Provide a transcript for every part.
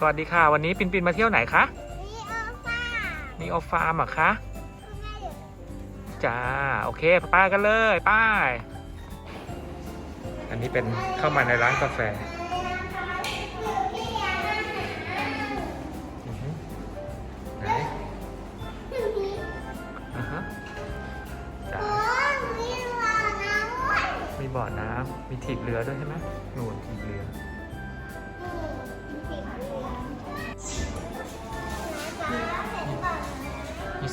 สวัสดีค่ะ วันนี้ปินปินมาเที่ยวไหนคะนี่เอาฟ้านีโอฟาร์มเหรอะคะคุณแม่อยู่จ้าโอเคไป้ากันเลยไป้าย อันนี้เป็นเข้ามาในร้านกาแฟอือฮึไหนอ่าฮะจ้าโอ้ยมีหลอดน้ำด้วยมีบ่อน้ำมีถีบเรือด้วยใช่ไหมนู่น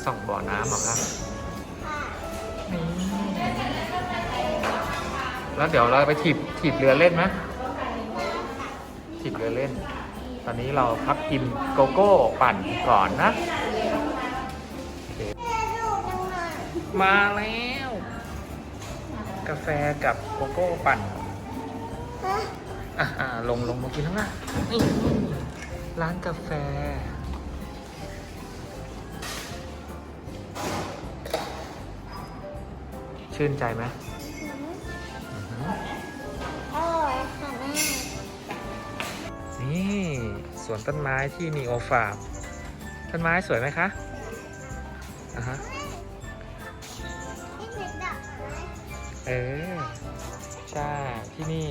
สองบ่อน้ำเหรอคะค่ะนี่แล้วเดี๋ยวเราไปถีบถีบเรือเล่นไหมถีบเรือเล่น ตอนนี้เราพักกินโกโก้ปั่นก่อนนะโอเคแม่ดูจังเลยมาแล้ว กาแฟกับโกโก้ปั่นฮะอะอะลงลงมากินข้างหน้านี่ร้านกาแฟ ชื่นใจไหมอือหืออร่อยค่ะแม่นี่สวนต้นไม้ที่นีโอฟาร์มต้นไม้สวยไหมคะอะฮะเอกไม้เอใช่ที่นี่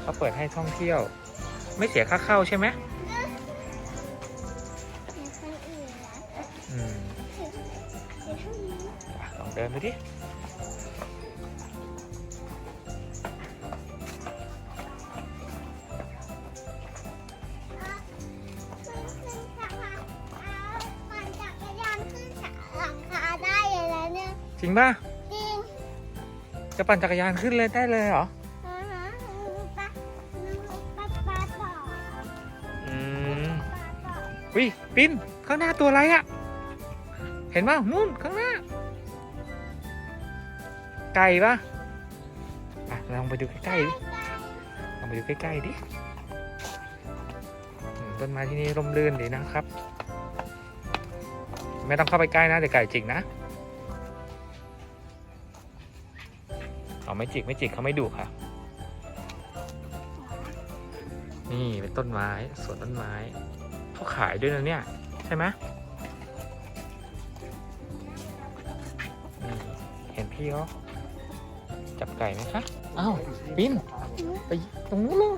เขาเปิดให้ท่องเที่ยว ไม่เสียค่าเข้าใช่ไหมอืมเดี๋ยวเท่านี้อะลองเดินดูดิ จริงป่ะ จริงจะปั่นจักรยานขึ้นเลยได้เลยเหรอ อ่าฮะป้าป้าป้าต่ออืมป้าต่อวิปินข้างหน้าตัวอะไรอะเห็นป่ะนู่นข้างหน้า ไก่ป่ะอะลองไปดูใกล้ๆดิลองไปดูใกล้ๆดิอืมต้นไม้ที่นี่ร่มรื่นดีนะครับ ไม่ต้องเข้าไปใกล้นะเดี๋ยวไก่จิกนะ เอาไม่จิกไม่จิกเขาไม่ดุค่ะ นี่เป็นต้นไม้สวนต้นไม้เขาขายด้วยนะเนี่ย ใช่ไหมเห็นพี่เขาจับไก่ไหมคะอ้าวปินไปตรงนู้นเลย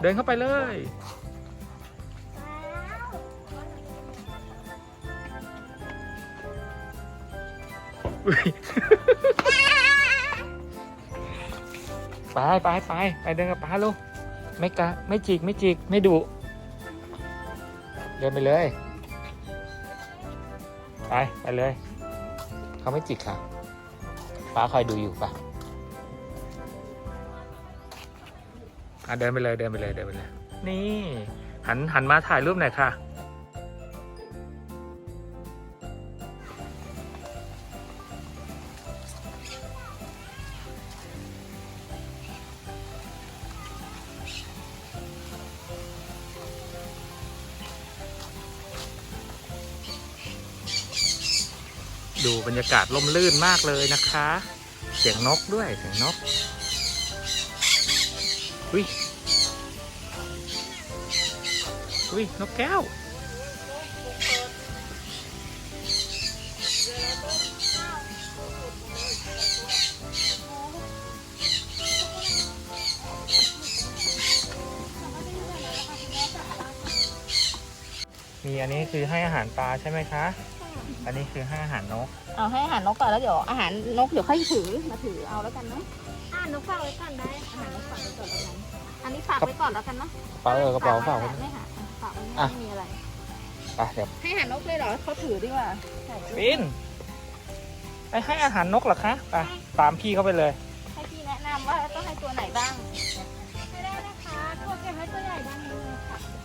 เดินเข้าไปเลยอุ๊ย ไปไปไปไปเดินกับป้าลูกไม่กะไม่จิกไม่จิกไม่ดุเดินไปเลย ไปไปเลย เขาไม่จิกค่ะป้าคอยดูอยู่ปะอะเดินไปเลยเดินไปเลยเดินไปเลย นี่ หันหันมาถ่ายรูปหน่อยค่ะ ดูบรรยากาศล่มลื่นมากเลยนะคะ เสียงนกด้วยเสียงนกอุ้ยอุ้ยนกแก้วมีอันนี้คือให้อาหารปลาใช่ไหมคะ อันนี้คือให้อาหารนก เอาให้อาหารนกก่อนแล้วเดี๋ยวอาหารนกเดี๋ยวค่อยถือมาถือเอาแล้วกันเนาะอ่านกฝากไว้ก่อนได้อาหารนกฝากไว้ก่อนแล้วกันอันนี้ฝากไว้ก่อนแล้วกันเนาะกระเป๋าเออกระเป๋าเปล่าฝากไว้ ไม่หาฝากไว้อะ ไม่มีอะไร ไปเดี๋ยวให้อาหารนกเลยเหรอเขาถือดีกว่าปินไปให้อาหารนกเหรอคะไปตามพี่เข้าไปเลย ให้พี่แนะนำว่าต้องให้ตัวไหนบ้าง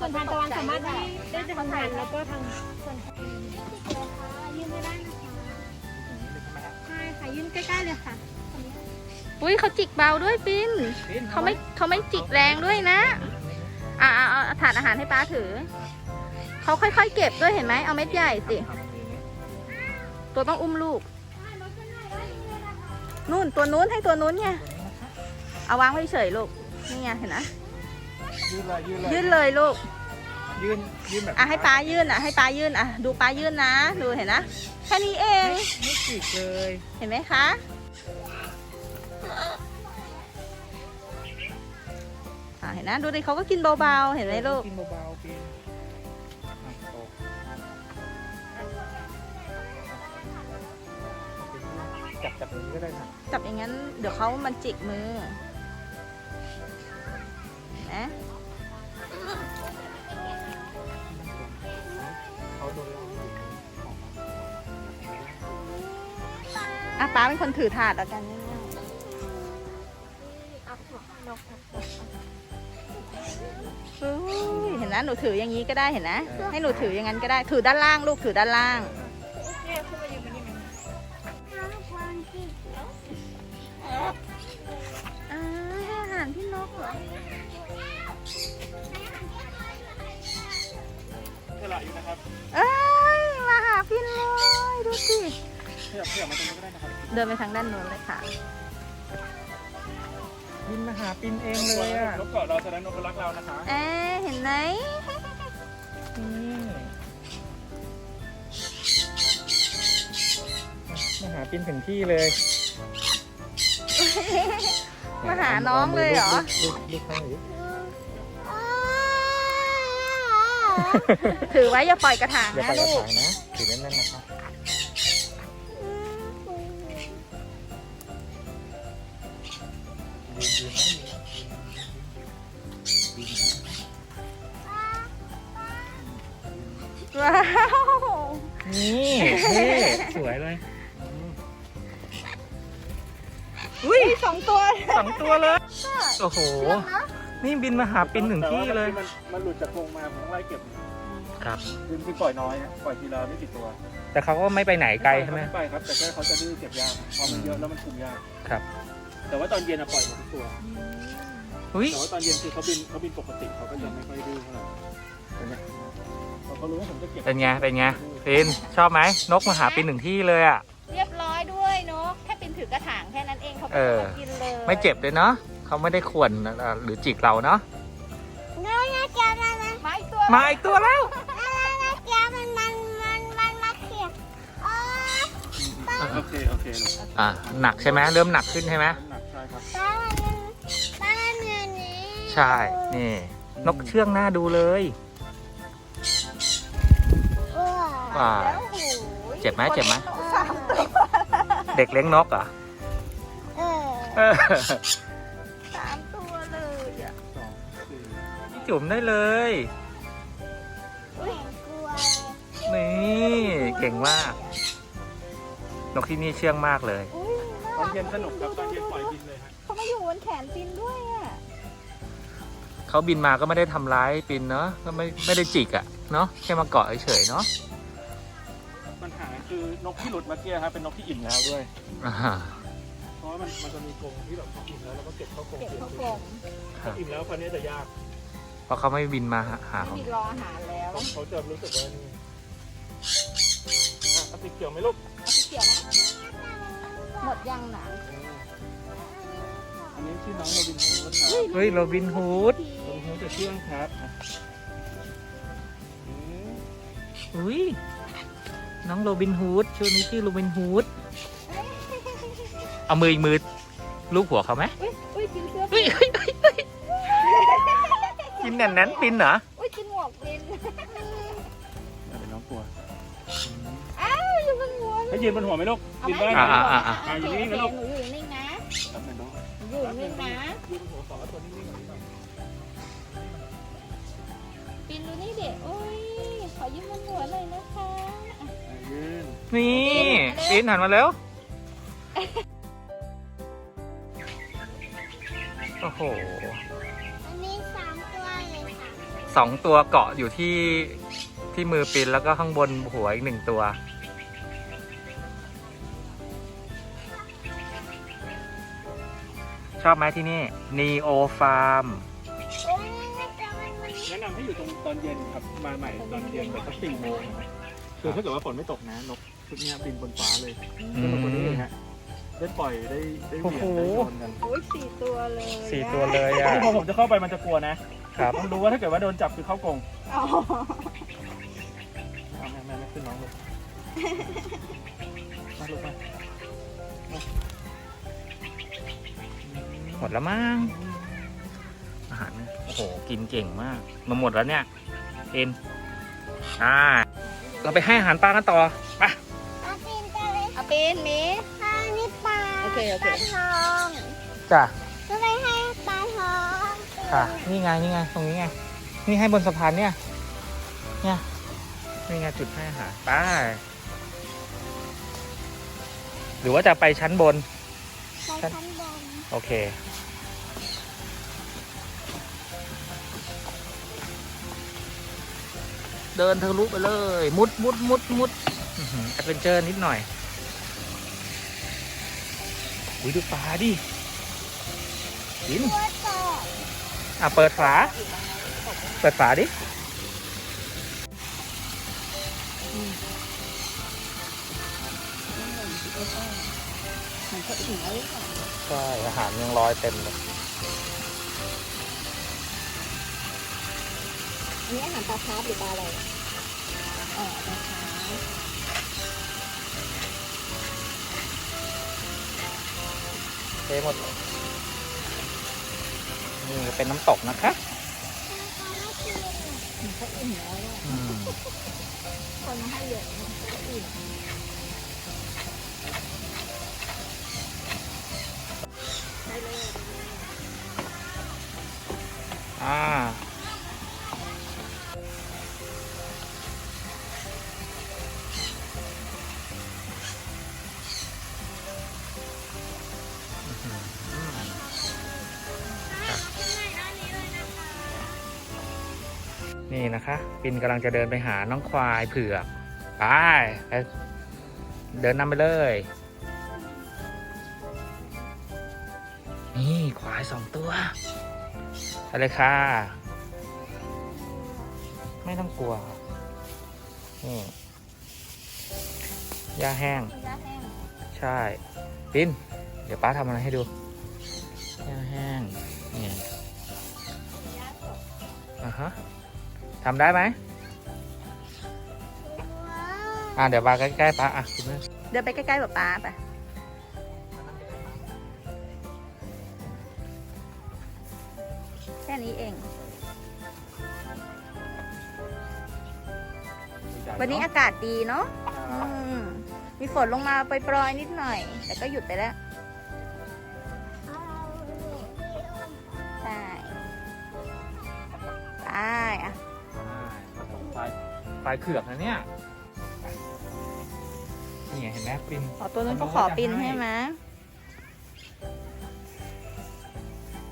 ส่วนทานตะวันสามารถได้ได้ทั้งทานแล้วก็ทางส่วนที่นะคะยืนไม่ได้นะคะใช่ค่ะยื่นใกล้ๆเลยค่ะอุ้ยเขาจิกเบาด้วยปินเขาไม่เขาไม่จิกแรงด้วยนะอ่าเอาเอาถาดอาหารให้ป้าถือเขาค่อยๆ เก็บด้วยเห็นไหมเอาเม็ดใหญ่สิตัวต้องอุ้มลูก นู่นตัวนู้นให้ตัวนู้นไงเอาวางไว้เฉยลูกนี่ไงเห็นนะ ยืดเลยยืดเลยยื่นเลยลูก ยื่นยื่นแบบอะให้ป้ายื่นอะให้ป้ายื่นอะดูป้ายื่นนะ ดูเห็นนะแค่นี้เองไม่จิกเลยเห็นไหมคะอะเห็นนะดูดิเขาก็กินเบาๆเห็นไหมลูกกินเบาๆปีนอะโตจับจับอย่างนี้ก็ได้ค่ะจับอย่างนั้นเดี๋ยวเขามันจิกมือ ป้าเป็นคนถือถาดแล้วกันง่ายๆอุ้ยเห็นนะหนูถืออย่างนี้ก็ได้เห็นนะ ให้หนูถืออย่างนั้นก็ได้ ถือด้านล่างลูกถือด้านล่างอ่าให้อาหารพี่นกเหรอเท่าไหร่อยู่นะครับเอ้ยมาหาพี่เลยดูสิขยับขยับมาตรงนี้ก็ได้นะครับเดินไปทางด้านโน้นเลยค่ะ บินมาหาปินเองเลยอะนกเกาะเราแสดงนกรักเรานะคะเอ๊ะเห็นไหมมาหาปินถึงที่เลย มาหาน้องเลยเหรอ ลูกลูกข้างหรือถือไว้อย่าปล่อยกระถางอย่านะไปกระลูก ถางนะถือแน่นๆนะครับ ว้าวนี่เท่สวยเลยอุ้ยสองตัวสองตัวเลย โอ้โห นี่บินมาหาปินถึงที่เลยแต่ว่ามันมันหลุดจากกรงมาผมต้องไล่เก็บครับคือคือปล่อยน้อยฮะปล่อยทีละไม่กี่ตัว แต่เขาก็ไม่ไปไหนไกลใช่ไหมไปครับ แต่แค่เขาจะดื้อเก็บยากพอมันเยอะแล้วมันคุมยาก ครับ แต่ว่าตอนเย็นอะปล่อยหมดทุกตัว อุ้ยแต่ว่าตอนเย็นคือเขาบินเขาบินปกติเขาก็จะไม่ค่อยดื้อเท่าไหร่เห็นไหมพอเขารู้ว่าผมจะเก็บเป็นไง เป็นไงปินชอบไหมนกมาหาปินถึงที่เลยอะ เรียบร้อยด้วยเนาะแค่ปินถือกระถางแค่นั้นเองเขาเอก็อมากินเลยไม่เจ็บเลยเนาะเขาไม่ได้ข่วนอะหรือจิกเราเนาะมาอีกตัวมาอีกตัวแล้วโอเคโอเคลูกอะหนักใช่ไหมเริ่มหนักขึ้นใช่ไหม น้ำหนัก ใช่ครับใช่ นี่ นกเชื่องหน้าดูเลย ว้าวแล้วโอ้โเจ็บไหมเจ็บไหมสามตัวเด็กเลี้ยงนกเหรอเออสามตัวเลยอะสองสี่พี่จุ่มได้เลยนี่ เก่งมาก นกที่นี่เชื่องมากเลย อุ้ยต อนเย็นสนุกครับตอนเย็นปล่อยบินเลยฮะเขามาอยู่บนแขนปินด้วยอะเขาบินมาก็ไม่ได้ทำร้ายปินเนาะก็ไม่ไม่ได้จิกอะ่ะเนาะแค่มาเกาะเฉยๆเนาะปัญหาคือนกที่หลุดเมื่อกี้ครับเป็นนกที่อิ่มแล้วด้วย อ่าเพราะว่ามันมันจะมีกรงที่แบบเขาอิ่มแล้วแล้วก็เก็บเข้ากรงเก็บเข้ากลรงครับอิ่มแล้วคราวนี้จะยากเพราะเขาไม่บินมาหาหาไม่มีรออาหารแล้วเขาเขาจะรู้สึกว่านี่อะเอาสีเขียวไหมลูกเอาสีเขียวนะ หมดยังหนาอันนี้ชื่อน้องโรบินฮูดครับเฮ้ยโรบินฮูดโรบินฮูดจะเชื่องครับอะอืมอุ้ยน้องโรบินฮูดชื่อนี้ชื่อโรบินฮูดเอามืออีกมือลูบหัวเขาไหมอุ้ยอุ้ยกินเสื้อเฮ้ยเฮ้ยเฮ้ยเฮ้ยกินแน่นนั้นปินเหรอ ให้ยืนบนหัวไหมลูกเอายืนไหมได้อ่าไหมอ่าอ่าอะอยู่โอนิ่งเคๆนะลูกหนูอยู่นิ่งๆนะแป๊บหนึงน้องหนูอยู่นิ่งๆนะยืนบนหัวขอเอาตัวนิ่งๆก่อนนิดหน่อยปินดูนี่เด็กโอ้ยขอยืมบนหัวหน่อยนะคะอะอะยืนนี่ปินหันมาแล้วโอ้โหสองตัวเกาะอยู่ที่ที่มือปินแล้วก็ข้างบนหัวอีกหนึ่งตัว ชอบไหมที่นี่ Neo Farm แนะนำให้อยู่ตรงตอนเย็นครับ มาใหม่ตอนเย็นแบบสักสี่โมงนะครับคือถ้าเกิดว่าฝนไม่ตกนะนกชุดเนี้ยบินบนฟ้าเลยอืสนุกกว่านี้มอีกฮะได้ปล่อยได้ได้เหวี่ยงโอ้โหได้โดนกันโอ้ยสี่ตัวเลยสี่ตัวเลยอะนี่พอผมจะเข้าไปมันจะกลัวนะครับต้องรู้ว่าถ้าเกิดว่าโดนจับคือเข้ากรงเอาแม่แม่ไม่ขึ้นน้องลูกมาลูกมาห มดแล้วมั้งอาหารเนี่ยโอ้โหกินเก่งมากมาหมดแล้วเนี่ยเอ็นอ่าเราไปให้อาหารปลากันต่อไปเอาปีนกันเลยเอาปีนหมีค่ะนี่ปลาโอเคโอเคปลาทองจ้ะก็ไปให้ปลาทองค่ะนี่ไงนี่ไงตรงนี้ไงนี่ให้บนสะพานเนี่ยเนี่ยนี่ไงจุดให้อาหารไปหรือว่าจะไปชั้นบน ไปชั้นบน โอเค ดินทะลุไปเลย มุดมุดมุดมุดแอดเวนเจอร์นิดหน่อยอุ้ยดูปลาดิกินอะเปิดฝา เปิดฝาดิใช่อาหารยังลอยเต็มเลยอันนี้อาหารปลาคาร์ฟหรือปลาอะไร หมดเลยนี่เป็นน้ำตกนะคะเขาอิ่มแล้วอะอืมคนมาให้เยอะ ปินกำลังจะเดินไปหาน้องควายเผือกไปไปเดินนำไปเลย นี่ควายสองตัวไปเลยค่ะ ไม่ต้องกลัว นี่หญ้าแห้งยาแห้งใช่ ปิน เดี๋ยวป้าทำอะไรให้ดูหญ้าแห้ง นี่อะฮะ ทำได้ไหมว้าวอะเดี๋ยวป้าใกล้ๆป้าอะคุณแม่เดินไปใกล้ๆกับปลาไปแค่นี้เอง วันนี้อากาศดีเนาะอืมมีฝนลงมาปล่อยๆนิดหน่อย แต่ก็หยุดไปแล้วายเผือกนะเนี่ยนี่ไงเห็นไหมปินขอตัวนั้นเขาขอปินใช่ไหม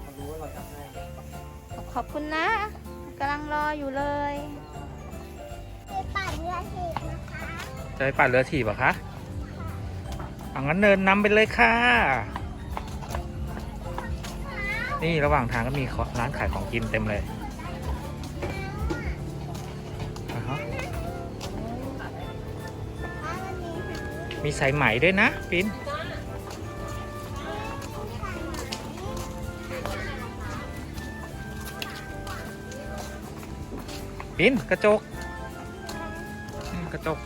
เขารู้ว่าเราจะให้ขอบคุณนะกำลังรออยู่เลยไปปั่นเรือถีบนะคะจะไปปั่นเรือถีบเหรอคะเอางั้นเดินนำไปเลยค่ะ นี่ระหว่างทางก็มีร้านขายของกินเต็มเลย มีสายไหมด้วยนะปินปินกระจกนี่กระจก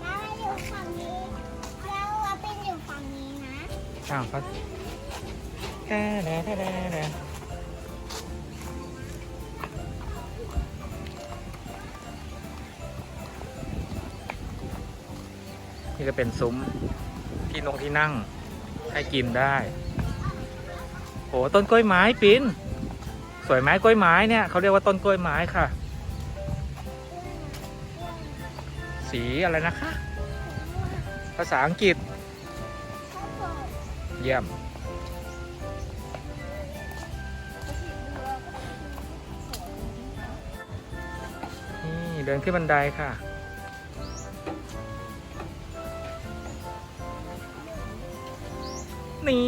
แล้วเราอยู่ฝั่งนี้แล้วเราเป็นอยู่ฝั่งนี้นะอ้าวเขาแค่แน่แค่แน่แน่ นี่ก็เป็นซุ้มที่นงที่นั่งให้กินได้โอ้ต้นกล้วยไม้ปินสวยไหมกล้วยไม้เนี่ยเขาเรียกว่าต้นกล้วยไม้ค่ะ สีอะไรนะคะ ภาษาอังกฤษ เยี่ยมนี่เดินขึ้นบันไดค่ะ นี่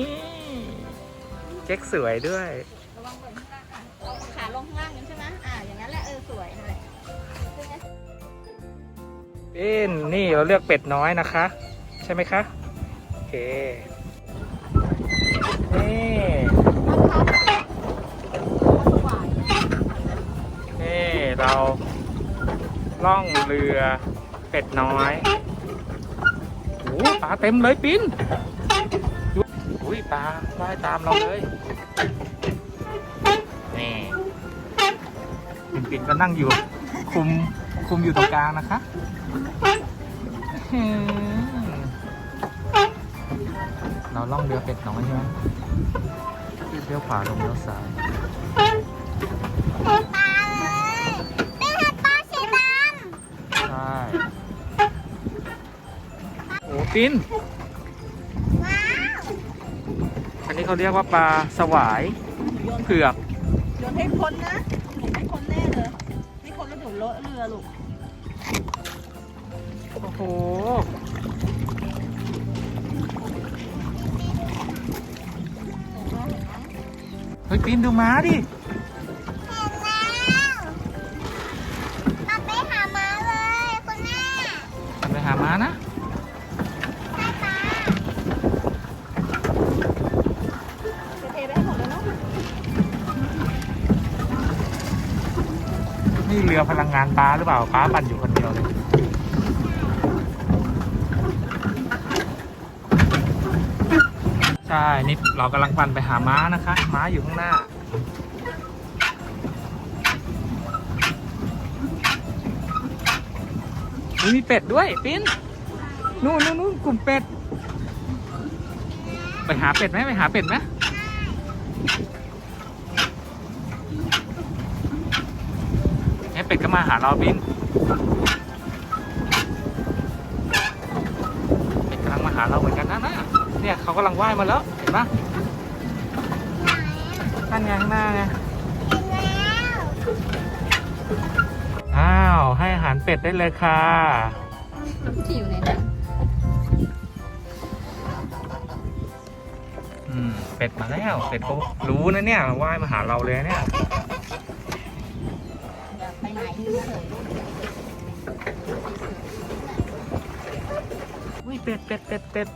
เก๊กสวยด้วย ระวังฝนข้างล่างอะเอาขาลงข้างล่างกันใช่ไหมอ่า อย่างนั้นแหละเออสวยนั่นแหละเป็นนี่เราเลือกเป็ดน้อยนะคะ ใช่ไหมคะ โอเค นี่ นี่เราล่องเรือเป็ดน้อยโอ้ปลาเต็มเลยปิ้นดู อุ้ยปลาว่ายตามเราเลย นี่ปิ่นปิ่นก็นั่งอยู่ คุมคุมอยู่ตรงกลางนะคะเราล่องเรือเป็ดน้อยใช่ไหมเลี้ยวขวาลงเลี้ยวซ้ายปลาเลยไม่ใช่ปลาสีดใช่โอ้ปิน นนี้เขาเรียกว่าปลาสวายเผือกโยนให้พ้นนะหนูไม่พ้นแน่เลยไม่พ้นแล้วเดี๋ยวเลอะเรือลูกโอ้โหเฮ้ยปินดูม้าดิเห็นแล้วมาไปหาม้าเลยคุณแม่ไปหาม้านะ รือพลังงานป้าหรือเปล่าป้าปั่นอยู่คนเดียวเลยใช่นี่เรากำลังปั่นไปหาม้านะคะ ม้าอยู่ข้างหน้ามีเป็ดด้วยปิ้นนู่นนู่นนู่นกลุ่มเป็ด ไปหาเป็ดไหมไปหาเป็ดไหมเนี่ยเป็ดก็ มาหาเราปิ้นเป็ดกำลังมาหาเราเหมือนกันนะนะเนี่ยเขากำลังว่ายมาแล้วเห็นปะนั่นไงข้างหน้าไงอ้าวให้อาหารเป็ดได้เลยค่ะที่อยู่ในนั้นอืมเป็ดมาแล้ว เป็ดเขารู้นะเนี่ยว่ายมาหาเราเลยเนี่ย อุ้ยเป็ดเป็ดเป็ดเป็ด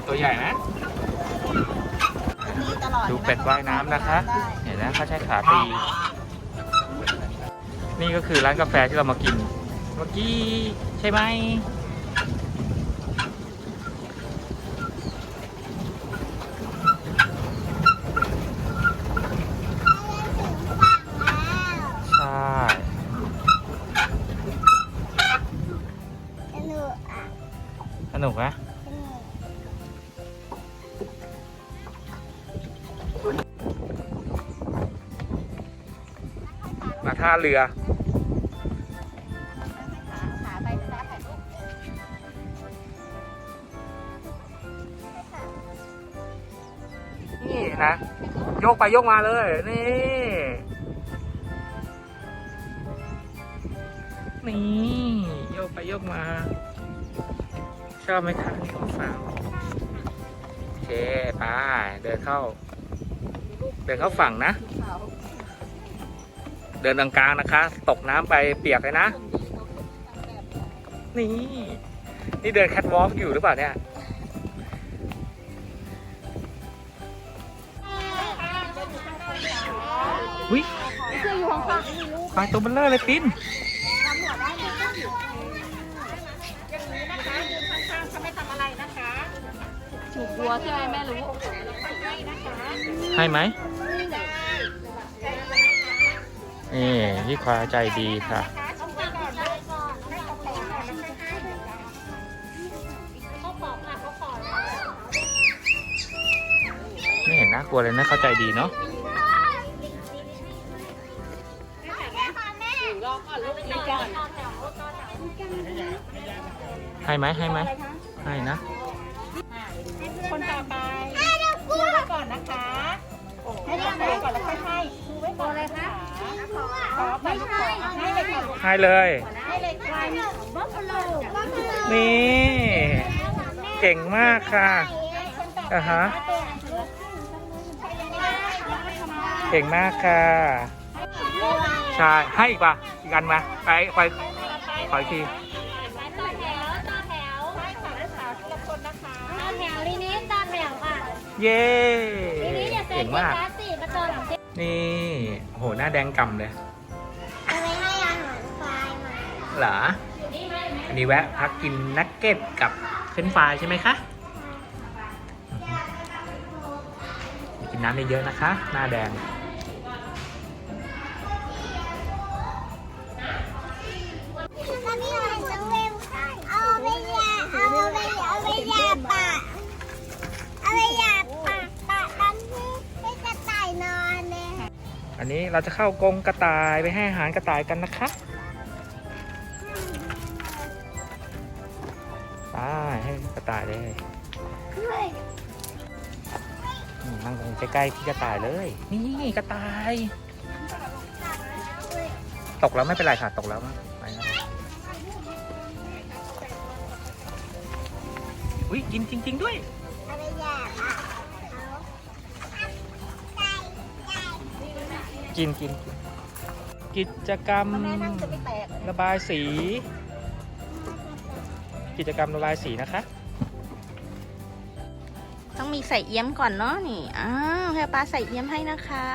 เป็ดตัวใหญ่ไหมนี่ตลอดดูเป็ดว่ายน้ำนะคะ เห็นไหมเขาใช้ขาตี นี่ก็คือร้านกาแฟที่เรามากิน เมื่อกี้ใช่ไหม ท่าเรือ นี่นะ โยกไปโยกมาเลย นี่ นี่ โยกไปโยกมา ชอบไหมคะนี่ของฝากโอเคไปเดินเข้า เดินเข้าฝั่งนะ เดินตรงกลางนะคะ ตกน้ำไปเปียกเลยนะ นี่ นี่เดินแคทวอล์กอยู่หรือเปล่าเนี่ยอุ้ยเสื้ออยู่ข้างข้างปลาตัวเบลเลอร์เลยปิ้นถูกบัวใช่ไหมแม่รู้ให้ไหม นี่พี่ควาใจดีค่ะไม่เห็นน่ากลัวเลยนะเข้าใจดีเนาะให้ไหมให้ไหมให้นะ คนต่อไปให้เรากลัวก่อนนะคะ ให้เราไปก่อนแล้วค่อยให้ดูไว้ตัวอะไรคะไม่ใช่ให้เลยค่ะให้เลย ให้เลยค่ะบัฟฟาโลบัฟฟาโลนี่ เก่งมากค่ะอ่าฮะเก่งมากค่ะใช่ให้อีกป่ะอีกอันมาไปไปขออีกทีต่อแถวต่อแถวใช่ค่ะนักศึกษาทีละคนนะคะต่อแถวลีนี้ต่อแถวค่ะ เย้ลีนี้อย่าเซ็เก่นงที่มากคลาสสี่มาจอหลังเซ็นนี่ โห หน้าแดงกำเลย จะไปให้อาหารควายมาเหรอ อันนี้แวะพักกินนักเก็ตกับเฟรนช์ฟรายใช่ไหมคะอือฮึกินน้ำเยอะๆนะคะ หน้าแดง อันนี้เราจะเข้ากรงกระต่ายไปให้อาหารกระต่ายกันนะคะไปให้กระต่ายเลยนั่งใกล้ๆที่กระต่ายเลย นี่กระต่าย ตกแล้วไม่เป็นไรค่ะตกแล้วมั้งไปแล้วอุ้ยกินจริง ๆ ด้วย กินกินกินกิจกรรมระบายสี กิจกรรมระบายสีนะคะ ต้องมีใส่เอี้ยมก่อนเนาะนี่ อ้าวให้ป้าใส่เอี้ยมให้นะคะ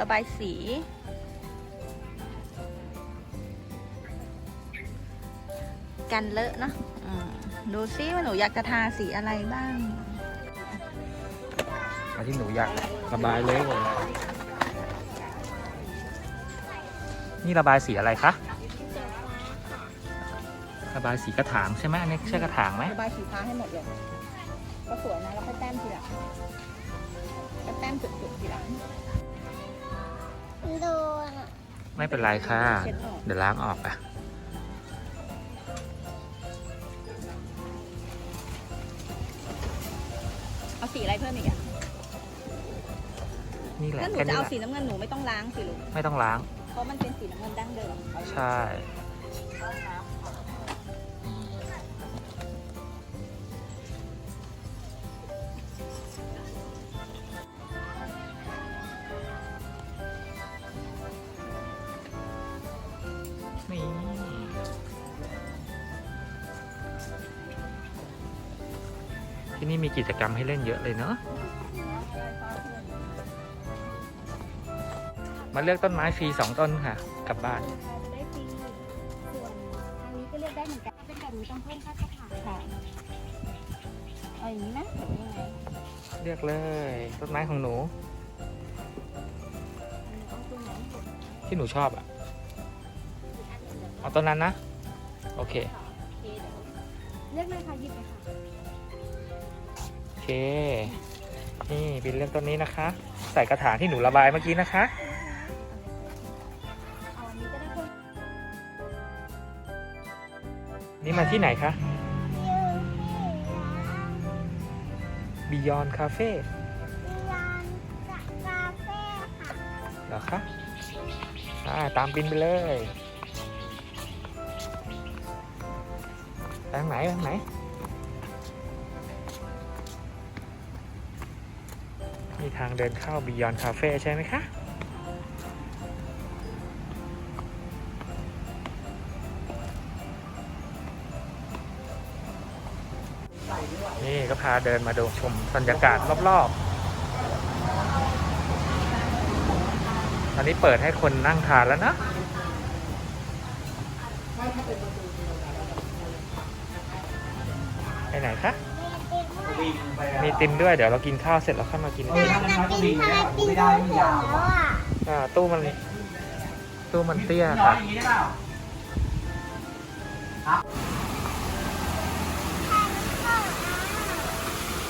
ระบายสี กันเลอะเนาะอืมดูซิว่าหนูอยากจะทาสีอะไรบ้างเอาที่หนูอยากระบายเลยก่อน นี่ระบายสีอะไรคะ ระบายสีกระถางใช่ไหมอันนี้ใช่กระถางไหมระบายสีฟ้าให้หมดเลย ก็สวยนะแล้วค่อยแต้มทีหลังก็แต้มจุดๆทีหลังโดนไม่เป็นไรค่ะเช็ดออกเดี๋ยวล้างออกอะเอาสีอะไรเพิ่มอีกอะนี่แหละถ้าหนูแค่จะนี้เอาแหละสีน้ำเงินหนูไม่ต้องล้างสิลูกไม่ต้องล้าง เพราะมันเป็นสีน้ำเงินดั้งเดิมใช่นี่ที่นี่มีกิจกรรมให้เล่นเยอะเลยเนาะ มาเลือกต้นไม้ฟรีสองต้นค่ะ กลับบ้านจะได้ฟรีส่วนทางนี้ก็เลือกได้เหมือนกันเป็นแบบนี้ต้องเพิ่มค่าเช่าค่ะค่ะเอาอย่างนี้นะหรือยังไงเลือกเลย ต้นไม้ของหนู เอาตัวไหนที่หนูชอบอะเอาต้นนั้นนะ โอเคเลือกเลยค่ะหยิบเลยค่ะโอเค นี่บินเลือกต้นนี้นะคะ ใส่กระถางที่หนูระบายเมื่อกี้นะคะ นี่มาที่ไหนคะยูที่ร้าน Beyond Cafe ร้านกาแฟค่ะเหรอคะอ่าตามบินไปเลยไปทางไหนไปทางไหนมีทางเดินเข้า Beyond Cafe ใช่ไหมคะ พาเดินมาดูชมบรรยากาศรอบๆ ตอนนี้เปิดให้คนนั่งทานแล้วนะ ไปไหนคะ มีติมด้วยเดี๋ยวเรากินข้าวเสร็จเราค่อยมากินแต่จะกินทำไมกินเยอะแล้วอะอ่าตู้มัน ตู้มันเตี้ยค่ะอ่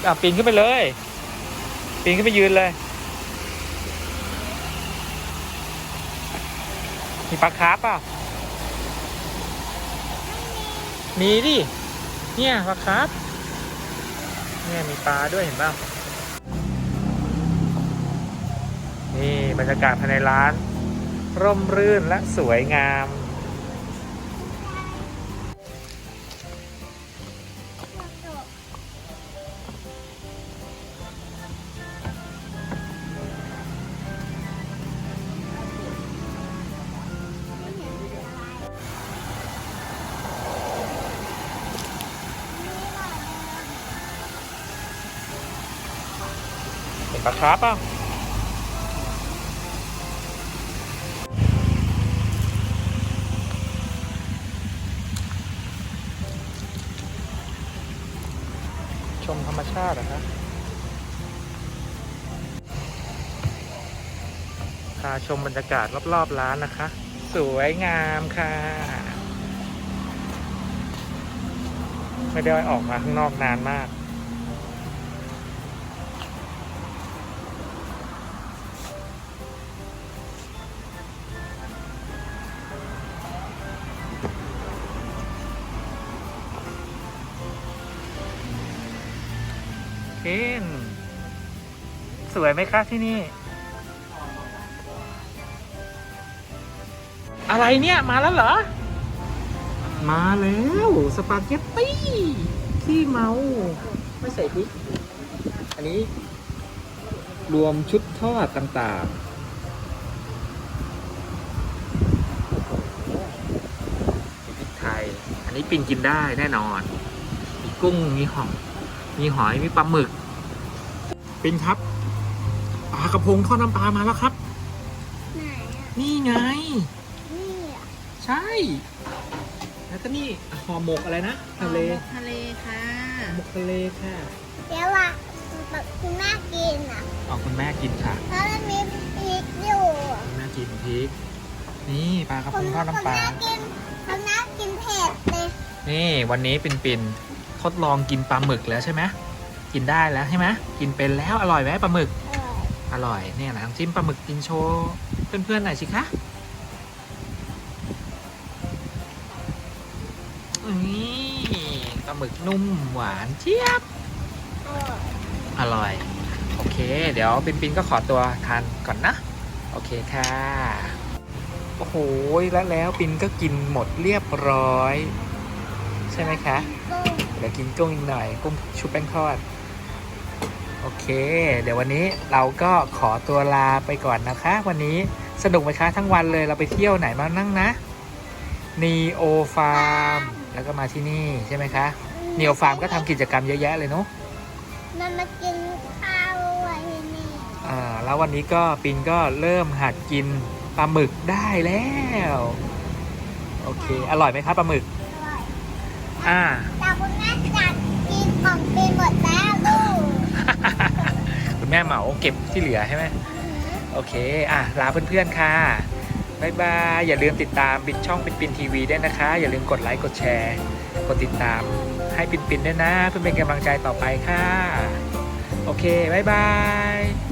ะปีนขึ้นไปเลย ปีนขึ้นไปยืนเลย มีปลาคาร์ฟเปล่ามีดิ เนี่ยปลาคาร์ฟเนี่ยมีปลาด้วยเห็นเปล่านี่บรรยากาศภายในร้าน ร่มรื่นและสวยงาม ปลาคาร์ฟเปล่าชมธรรมชาตินะครับพาชมบรรยากาศรอบ ๆ ร้านนะคะ สวยงามค่ะ ไม่ได้ออกมาข้างนอกนานมาก เคนสวยไหมคะที่นี่ อะไรเนี่ยมาแล้วเหรอ มาแล้ว สปาเกตตี้ขี้เมา ไม่ใส่พริก อันนี้ รวมชุดทอดต่างๆพริกไทย อันนี้ปินกินได้แน่นอน มีกุ้ง มีหอมมีหอย มีปลาหมึก ปินครับปลากระพงทอดน้ำปลามาแล้วครับ ไหนอะนี่ไง นี่อะใช่ แล้วก็นี่ห่อหมกอะไรนะทะเลทะเลค่ะห่อหมกทะเลค่ะเดี๋ยวอะแบบคุณแม่กินอะอ๋อคุณแม่กินค่ะเพราะมันมีพริกอยู่อะคุณแม่กินพริกนี่ปลากระพคุณงทอดน้ำปลา คุณแม่กินคุณแม่กินเผ็ดเลยนี่วันนี้ปินปินทดลองกินปลาหมึกแล้วใช่ไหม กินได้แล้วใช่ไหมกินเป็นแล้วอร่อยไหมปลาหมึก อร่อยเนี่ยนะจิ้มปลาหมึกกินโชว์เพื่อนๆหน่อยสิคะนี่ปลาหมึกนุ่มหวานเจี๊ยบ อร่อย โอเค เดี๋ยวปินปินก็ขอตัวทานก่อนนะ โอเคค่ะ โอ้โห แล้วแล้วปินก็กินหมดเรียบร้อย ใช่ไหมคะ เดี๋ยวกินกุ้งอีกหน่อย กุ้งชุบแป้งทอด โอเค เดี๋ยววันนี้เราก็ขอตัวลาไปก่อนนะคะ วันนี้สนุกไหมคะทั้งวันเลยเราไปเที่ยวไหนมานั่งนะนีโอฟาร์มแล้วก็มาที่นี่ใช่ไหมคะนีโอฟาร์มก็ทำกิจกรรมเยอะแยะเลยเนาะมันมากินข้าวด้วยที่นี่อ่าแล้ววันนี้ก็ปินก็เริ่มหัดกินปลาหมึกได้แล้ว โอเค อร่อยไหมครับปลาหมึก อร่อย อ่าแต่คุณแม่จัดกินของกินหมดแล้วลูกคุณ แม่เหมาเก็บที่เหลือใช่ไหมโอเค อะ ลาเพื่อนๆค่ะบ๊ายบาย อย่าลืมติดตามปินช่องปินปินทีวีด้วยนะคะ อย่าลืมกดไลค์ กดแชร์ กดติดตามให้ปินปินด้วยนะ เพื่อเป็นกำลังใจต่อไปค่ะ โอเคบ๊ายบาย